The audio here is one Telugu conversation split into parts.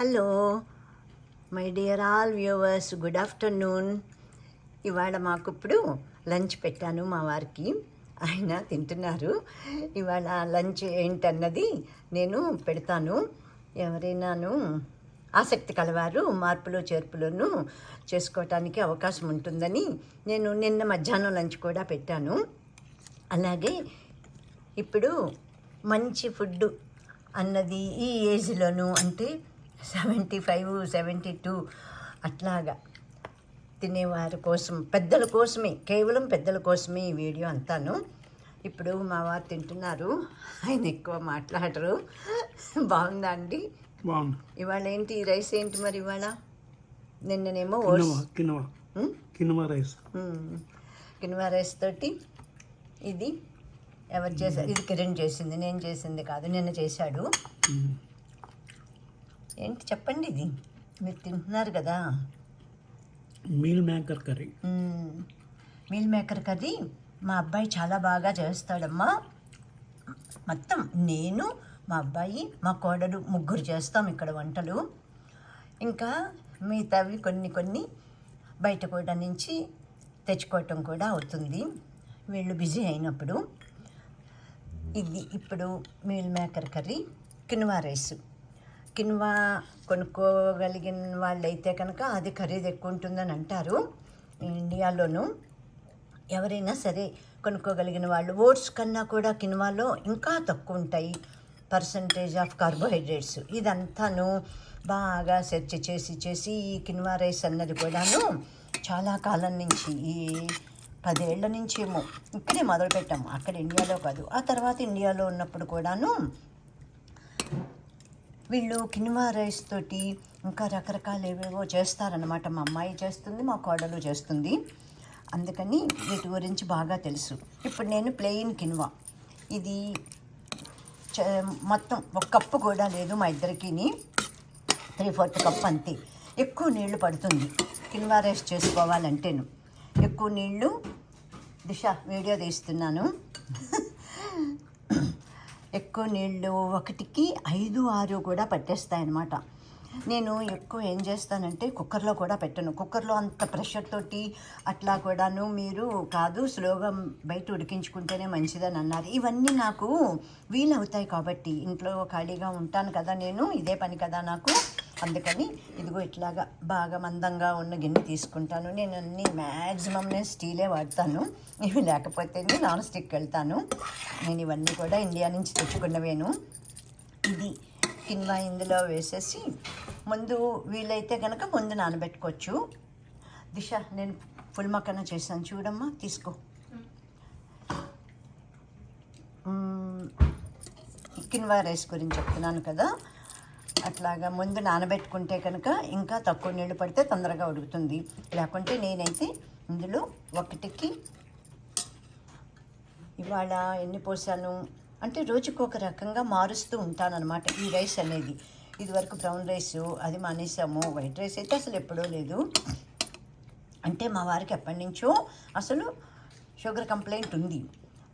Hello my dear all viewers good afternoon. ఇవాళ మాకు ఇప్పుడు లంచ్ పెట్టాను మా వారికి. ఆయన తింటున్నారు. ఇవాళ లంచ్ ఏంటన్నది నేను పెడతాను. ఎవరైనాను ఆసక్తి కలవారు మార్పులు చేర్పులను చేసుకోవటానికి అవకాశం ఉంటుందని నేను నిన్న మధ్యాహ్నం లంచ్ కూడా పెట్టాను. అలాగే ఇప్పుడు మంచి ఫుడ్ అన్నది ఈ ఏజ్లోను అంటే సెవెంటీ ఫైవ్ సెవెంటీ టూ అట్లాగా తినేవారి కోసం పెద్దల కోసమే కేవలం పెద్దల కోసమే ఈ వీడియో అంతాను. ఇప్పుడు మా వారు తింటున్నారు. ఆయన ఎక్కువ మాట్లాడరు. బాగుందా అండి? బాగుంది. ఇవాళ ఏంటి ఈ రైస్ ఏంటి మరి ఇవాళ? నిన్ననేమో రైస్. కిన్వా రైస్ తోటి ఇది ఎవరు చేశారు? ఇది కిరణ్ చేసింది నేను చేసింది కాదు నిన్న చేశాడు. ఏంటి చెప్పండి ఇది? మీరు తింటున్నారు కదా. Meal maker curry. Meal maker curry మా అబ్బాయి చాలా బాగా చేస్తాడమ్మా. మొత్తం నేను మా అబ్బాయి మా కోడలు ముగ్గురు చేస్తాం ఇక్కడ వంటలు. ఇంకా మిగతావి కొన్ని కొన్ని బయట కూడా నుంచి తెచ్చుకోవటం కూడా అవుతుంది. వీళ్ళు బిజీ అయినప్పుడు. ఇది ఇప్పుడు meal maker curry quinoa rice. Quinoa కొనుక్కోగలిగిన వాళ్ళైతే కనుక అది ఖరీదు ఎక్కువ ఉంటుందని అంటారు ఇండియాలోను. ఎవరైనా సరే కొనుక్కోగలిగిన వాళ్ళు ఓట్స్ కన్నా కూడా కిన్వాలో ఇంకా తక్కువ ఉంటాయి పర్సంటేజ్ ఆఫ్ కార్బోహైడ్రేట్స్. ఇదంతాను బాగా సెర్చ్ చేసి చేసి ఈ కిన్వా రైస్ అన్నది కూడాను చాలా కాలం నుంచి ఈ పదేళ్ళ నుంచి ఏమో ఇక్కడే మొదలుపెట్టాము. అక్కడ ఇండియాలో కాదు. ఆ తర్వాత ఇండియాలో ఉన్నప్పుడు కూడాను వీళ్ళు కినుమా రైస్ తోటి ఇంకా రకరకాలు ఏవేవో చేస్తారనమాట మా అమ్మాయి చేస్తుంది మా కోడలు చేస్తుంది. అందుకని వీటి గురించి బాగా తెలుసు. ఇప్పుడు నేను ప్లెయిన్ కిన్వా. ఇది మొత్తం ఒక కప్పు కూడా లేదు మా ఇద్దరికిని. త్రీ ఫోర్త్ కప్ అంతే. ఎక్కువ నీళ్ళు పడుతుంది. కిన్వా రైస్ చేసుకోవాలంటేను. ఎక్కువ నీళ్ళు దిశ వీడియో తీస్తున్నాను. ఎక్కువ నీళ్ళు ఒకటికి ఐదు ఆరు కూడా పట్టేస్తాయన్నమాట. నేను ఎక్కువ ఏం చేస్తానంటే కుక్కర్లో కూడా పెట్టను. కుక్కర్లో అంత ప్రెషర్ తోటి అట్లా కూడాను మీరు కాదు స్లోగా బయట ఉడికించుకుంటేనే మంచిదని అన్నారు. ఇవన్నీ నాకు వీలవుతాయి కాబట్టి ఇంట్లో ఖాళీగా ఉంటాను కదా నేను ఇదే పని కదా నాకు. అందుకని ఇదిగో ఇట్లాగా బాగా మందంగా ఉన్న గిన్నె తీసుకుంటాను. నేను అన్ని మ్యాక్సిమం నేను స్టీలే వాడతాను. ఇవి లేకపోతే నాన్ స్టిక్ వెళ్తాను. నేను ఇవన్నీ కూడా ఇండియా నుంచి తెచ్చుకున్నవేను. ఇది కింద ఇందులో వేసేసి ముందు వీలైతే కనుక ముందు నానబెట్టుకోవచ్చు. దిశ నేను ఫుల్ మక్కన చేశాను. చూడమ్మా తీసుకో. కిన్వా రైస్ గురించి చెప్తున్నాను కదా. అట్లాగా ముందు నానబెట్టుకుంటే కనుక ఇంకా తక్కువ నీళ్ళు పడితే తొందరగా ఉడుకుతుంది. లేకుంటే నేనైతే ఇందులో ఒకటికి ఇవాళ ఎన్ని పోసాను? అంటే రోజుకు ఒక రకంగా మారుస్తూ ఉంటానన్నమాట ఈ రైస్ అనేది. ఇదివరకు బ్రౌన్ రైస్ అది మానేసాము. వైట్ రైస్ అయితే అసలు ఎప్పుడూ లేదు. అంటే మా వారికి ఎప్పటి నుంచో అసలు షుగర్ కంప్లైంట్ ఉంది.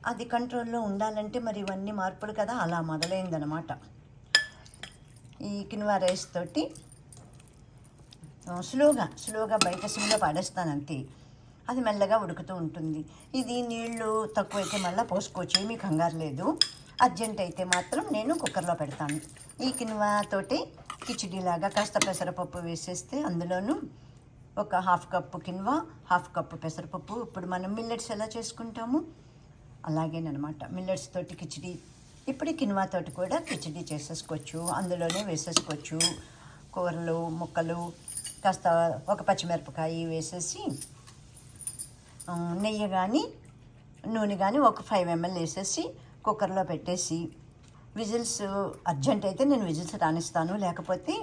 అది కంట్రోల్లో ఉండాలంటే మరి ఇవన్నీ మార్పులు కదా? అలా మొదలైందనమాట ఈ కిన్వా రైస్ తోటి స్లోగా స్లోగా బయట సిమ్లో పాడేస్తాను అంతే అది మెల్లగా ఉడుకుతూ ఉంటుంది. ఇది నీళ్ళు తక్కువైతే మళ్ళీ పోసుకోవచ్చు ఏమీ కంగారు లేదు. అర్జెంట్ అయితే మాత్రం నేను కుక్కర్లో పెడతాను. ఈ కిన్వా తోటి కిచిడీలాగా కాస్త పెసరపప్పు వేసేస్తే అందులోనూ ఒక half cup quinoa half cup పెసరపప్పు. ఇప్పుడు మనం మిల్లెట్స్ ఎలా చేసుకుంటాము? అలాగేనమాట మిల్లెట్స్ తోటి కిచిడి ఇప్పుడు ఈ కిన్వా తోటి కూడా కిచిడి చేసేసుకోవచ్చు అందులోనే వేసేసుకోవచ్చు. కూరలు ముక్కలు కాస్త ఒక పచ్చిమిరపకాయ వేసేసి నెయ్యి కానీ నూనె కానీ ఒక ఫైవ్ ఎంఎల్ వేసేసి కుక్కర్లో పెట్టేసి విజిల్స్ అర్జెంట్ అయితే నేను విజిల్స్ రానిస్తాను. లేకపోతే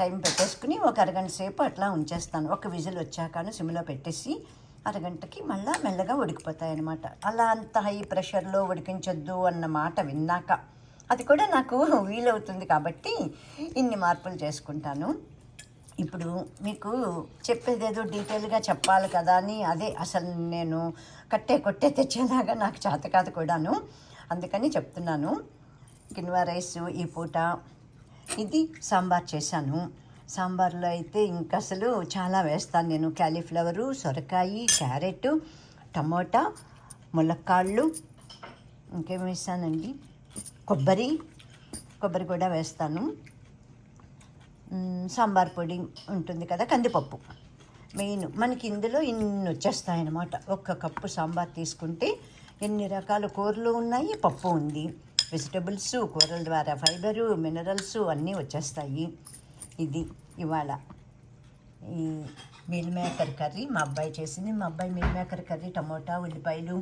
టైం పెట్టేసుకుని ఒక అరగంట సేపు అట్లా ఉంచేస్తాను. ఒక విజిల్ వచ్చాకను సిమ్లో పెట్టేసి అరగంటకి మళ్ళా మెల్లగా ఉడికిపోతాయి అన్నమాట అలా అంత హై ప్రెషర్లో ఉడికించొద్దు అన్న మాట విన్నాక అది కూడా నాకు వీలవుతుంది కాబట్టి ఇన్ని మార్పులు చేసుకుంటాను. ఇప్పుడు మీకు చెప్పేదేదో డీటెయిల్గా చెప్పాలి కదా అని అదే అసలు నేను కట్టే కొట్టే తెచ్చేలాగా నాకు చేత కాదు కూడాను. అందుకని చెప్తున్నాను. కిన్వా రైస్ ఈ పూట ఇది సాంబార్ చేశాను. సాంబార్లో అయితే ఇంకా అసలు చాలా వేస్తాను నేను. క్యాలీఫ్లవరు సొరకాయ క్యారెట్ టమోటా ములక్కాళ్ళు ఇంకేం వేస్తానండి? కొబ్బరి కొబ్బరి కూడా వేస్తాను. సాంబార్ పొడి ఉంటుంది కదా కందిపప్పు. మెయిన్ మనకి ఇందులో ఇన్ని వచ్చేస్తాయన్నమాట. ఒక్క కప్పు సాంబార్ తీసుకుంటే ఎన్ని రకాల కూరలు ఉన్నాయి? పప్పు ఉంది. వెజిటబుల్స్ కూరల ద్వారా ఫైబరు మినరల్స్ అన్నీ వచ్చేస్తాయి. ఇది ఇవాళ ఈ మిల్ మేకర్ కర్రీ మా అబ్బాయి చేసింది. మా అబ్బాయి మీల్ మేకర్ కర్రీ టమోటా ఉల్లిపాయలు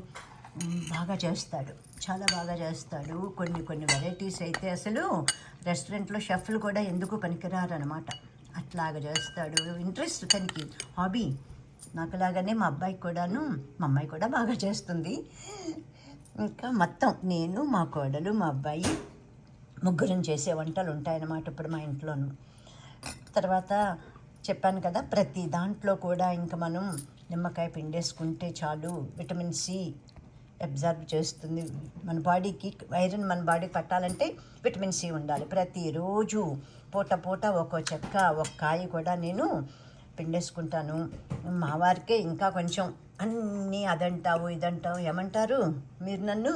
బాగా చేస్తాడు. చాలా బాగా చేస్తాడు. కొన్ని కొన్ని వెరైటీస్ అయితే అసలు రెస్టారెంట్లో షెఫ్లు కూడా ఎందుకు పనికిరారనమాట అట్లాగా చేస్తాడు. ఇంట్రెస్ట్ తనకి హాబీ నాకులాగానే మా అబ్బాయి కూడాను మా అమ్మాయి కూడా బాగా చేస్తుంది. ఇంకా మొత్తం నేను మా కోడలు మా అబ్బాయి ముగ్గురం చేసే వంటలు ఉంటాయన్నమాట ఇప్పుడు మా ఇంట్లోనూ. తర్వాత చెప్పాను కదా ప్రతి దాంట్లో కూడా ఇంకా మనం నిమ్మకాయ పిండేసుకుంటే చాలు విటమిన్ సి అబ్జర్వ్ చేస్తుంది. మన బాడీకి ఐరన్ మన బాడీకి పట్టాలంటే విటమిన్ సి ఉండాలి. ప్రతిరోజు పూట పూట ఒక్కో చెక్క ఒక కాయ కూడా నేను పిండేసుకుంటాను. మా వారికే ఇంకా కొంచెం అన్నీ అదంటావు ఇదంటావు ఏమంటారు? మీరు నన్ను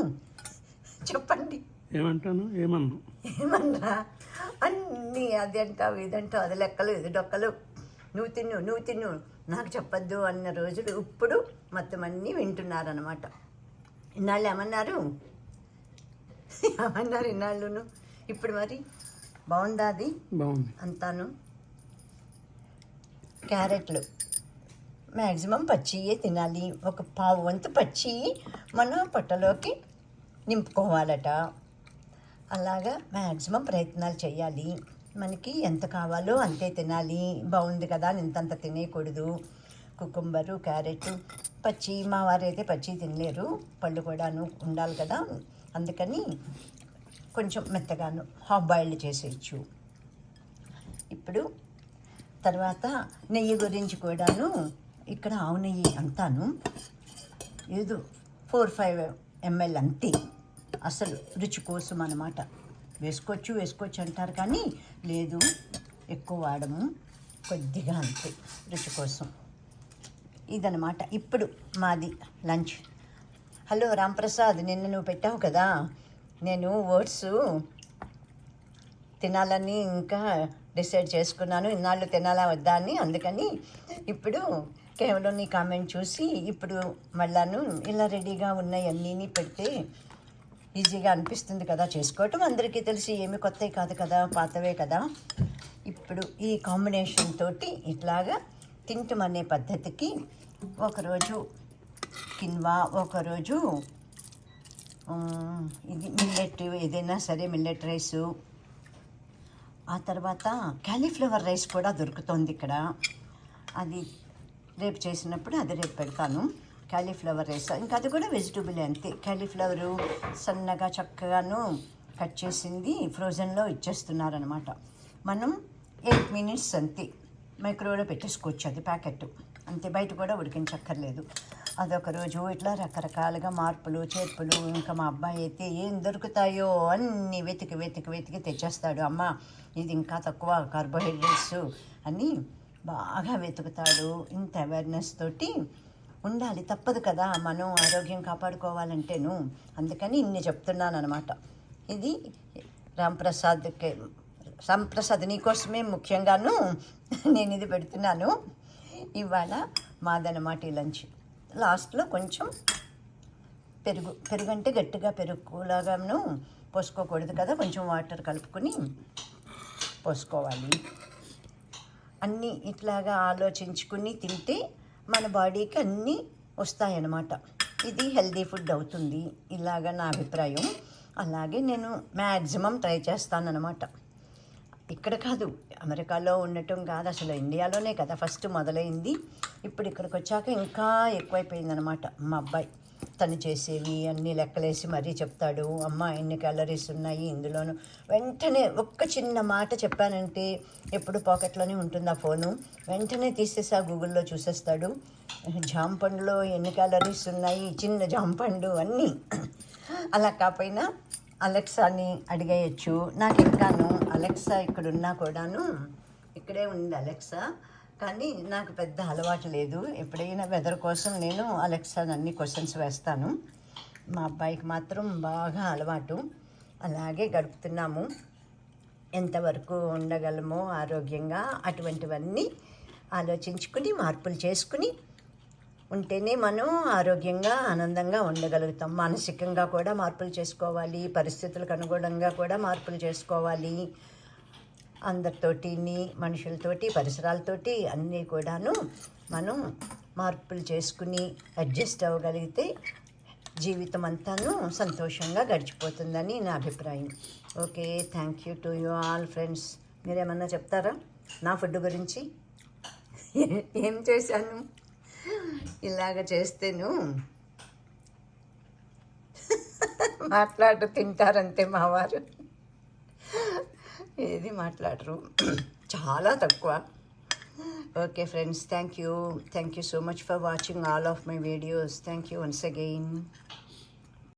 చెప్పండి. ఏమంటాను? ఏమన్నా? ఏమన్నా? అన్నీ అది అంటావు అది లెక్కలు ఇది డొక్కలు. నువ్వు తిను నువ్వు తిను. నాకు చెప్పొద్దు అన్న రోజులు ఇప్పుడు మొత్తం అన్నీ వింటున్నారనమాట ఇన్నాళ్ళు ఏమన్నారు? ఏమన్నారు ఇన్నాళ్ళును? ఇప్పుడు మరి బాగుందా అది? బాగుంది. అంతాను. క్యారెట్లు. మ్యాక్సిమం పచ్చియే తినాలి. ఒక పావు వంతు పచ్చి మన పొట్టలోకి నింపుకోవాలట. అలాగా మ్యాక్సిమం ప్రయత్నాలు చేయాలి. మనకి ఎంత కావాలో అంతే తినాలి. బాగుంది కదా అని ఇంతంత తినేయకూడదు. కుకుంబరు క్యారెట్ పచ్చి మా వారైతే పచ్చి తినలేరు. పళ్ళు కూడాను ఉండాలి కదా. అందుకని కొంచెం మెత్తగాను హాఫ్ బాయిల్డ్ చేసేయచ్చు. ఇప్పుడు తర్వాత నెయ్యి గురించి కూడాను ఇక్కడ ఆవు నెయ్యి అంతాను ఏదో ఫోర్ ఫైవ్ ఎంఎల్ అంతే. అసలు రుచి కోసం అన్నమాట. వేసుకోవచ్చు వేసుకోవచ్చు అంటారు కానీ లేదు ఎక్కువ వాడము. కొద్దిగా అంతే రుచి కోసం. ఇదనమాట ఇప్పుడు మాది లంచ్. హలో రాంప్రసాద్ నిన్న నువ్వు పెట్టావు కదా. నేను ఓట్స్ తినాలని ఇంకా డిసైడ్ చేసుకున్నాను. ఇన్నాళ్ళు తినాలా వద్దా అని. అందుకని ఇప్పుడు కేవలం నీ కామెంట్ చూసి ఇప్పుడు మళ్ళాను ఇలా రెడీగా ఉన్నాయి అన్నీని పెడితే ఈజీగా అనిపిస్తుంది కదా చేసుకోవటం. అందరికీ తెలిసి ఏమి కొత్తవి కాదు కదా పాతవే కదా. ఇప్పుడు ఈ కాంబినేషన్ తోటి ఇట్లాగా అనే పద్ధతికి ఒకరోజు కిన్వా ఒకరోజు ఇది మిల్లెట్ ఏదైనా సరే మిల్లెట్ రైసు. ఆ తర్వాత క్యాలీఫ్లవర్ రైస్ కూడా దొరుకుతుంది ఇక్కడ. అది రేపు చేసినప్పుడు అది రేపు పెడతాను. Cauliflower rice. ఇంకా అది కూడా వెజిటబుల్ అంతే. క్యాలీఫ్లవరు సన్నగా చక్కగాను కట్ చేసింది ఫ్రోజన్లో ఇచ్చేస్తున్నారనమాట మనం ఎయిట్ మినిట్స్ అంతే. మైక్రోవేవ్లో పెట్టేసుకోవచ్చు అది ప్యాకెట్ అంతే బయట కూడా ఉడికించక్కర్లేదు. అదొక రోజు ఇట్లా రకరకాలుగా మార్పులు చేర్పులు ఇంకా మా అబ్బాయి అయితే ఏం దొరుకుతాయో అన్ని వెతికి వెతికి వెతికి తెచ్చేస్తాడు. అమ్మ ఇది ఇంకా తక్కువ కార్బోహైడ్రేట్స్ అని బాగా వెతుకుతాడు. ఇంత అవేర్నెస్ తోటి ఉండాలి. తప్పదు కదా మనం ఆరోగ్యం కాపాడుకోవాలంటేను. అందుకని ఇన్ని చెప్తున్నాను అనమాట ఇది రాంప్రసాద్కి సంప్రసాద్ నీకోసమే ముఖ్యంగాను నేను ఇది పెడుతున్నాను. ఇవాళ మాదనమాట ఈ లంచ్. లాస్ట్లో కొంచెం పెరుగు పెరుగు అంటే గట్టిగా పెరుగులాగాను పోసుకోకూడదు కదా. కొంచెం వాటర్ కలుపుకొని పోసుకోవాలి. అన్నీ ఇట్లాగా ఆలోచించుకుని తింటే మన బాడీకి అన్నీ వస్తాయన్నమాట. ఇది హెల్దీ ఫుడ్ అవుతుంది ఇలాగా నా అభిప్రాయం. అలాగే నేను మ్యాక్సిమం ట్రై చేస్తానన్నమాట. ఇక్కడ కాదు అమెరికాలో ఉండటం కాదు అసలు ఇండియాలోనే కదా ఫస్ట్ మొదలైంది. ఇప్పుడు ఇక్కడికి వచ్చాక ఇంకా ఎక్కువైపోయిందనమాట మా అబ్బాయి. తను చేసేవి అన్నీ లెక్కలేసి మరీ చెప్తాడు. అమ్మ ఎన్ని క్యాలరీస్ ఉన్నాయి ఇందులోను. వెంటనే ఒక్క చిన్న మాట చెప్పానంటే ఎప్పుడు పాకెట్లోనే ఉంటుంది ఆ ఫోను. వెంటనే తీసేసి ఆ గూగుల్లో చూసేస్తాడు. జామ పండులో ఎన్ని క్యాలరీస్ ఉన్నాయి చిన్న జామ పండు అన్నీ. అలా కాకపోయినా అలెక్సాని అడిగేయచ్చు. నాకు ఇంకాను అలెక్సా అలెక్సా ఇక్కడ ఉన్నా కూడాను. ఇక్కడే ఉంది అలెక్సా. కానీ నాకు పెద్ద అలవాటు లేదు. ఎప్పుడైనా వెదర్ కోసం నేను అలెక్సా అన్ని క్వశ్చన్స్ వేస్తాను. మా అబ్బాయికి మాత్రం బాగా అలవాటు. అలాగే గడుపుతున్నాము. ఎంతవరకు ఉండగలమో ఆరోగ్యంగా అటువంటివన్నీ ఆలోచించుకుని మార్పులు చేసుకుని ఉంటేనే మనం ఆరోగ్యంగా ఆనందంగా ఉండగలుగుతాం. మానసికంగా కూడా మార్పులు చేసుకోవాలి. పరిస్థితులకు అనుగుణంగా కూడా మార్పులు చేసుకోవాలి. అందరితోటిని మనుషులతోటి పరిసరాలతోటి అన్నీ కూడాను మనం మార్పులు చేసుకుని అడ్జస్ట్ అవ్వగలిగితే జీవితం అంతాను సంతోషంగా గడిచిపోతుందని నా అభిప్రాయం. Okay thank you to you all friends. మీరేమన్నా చెప్తారా నా ఫుడ్ గురించి? ఏం చేశాను? ఇలాగ చేస్తేను మాట్లాడు తింటారంతే మా వారు. ఏది మాట్లాడరు. చాలా తక్కువ. Okay friends thank you thank you so much for watching all of my videos. Thank you once again.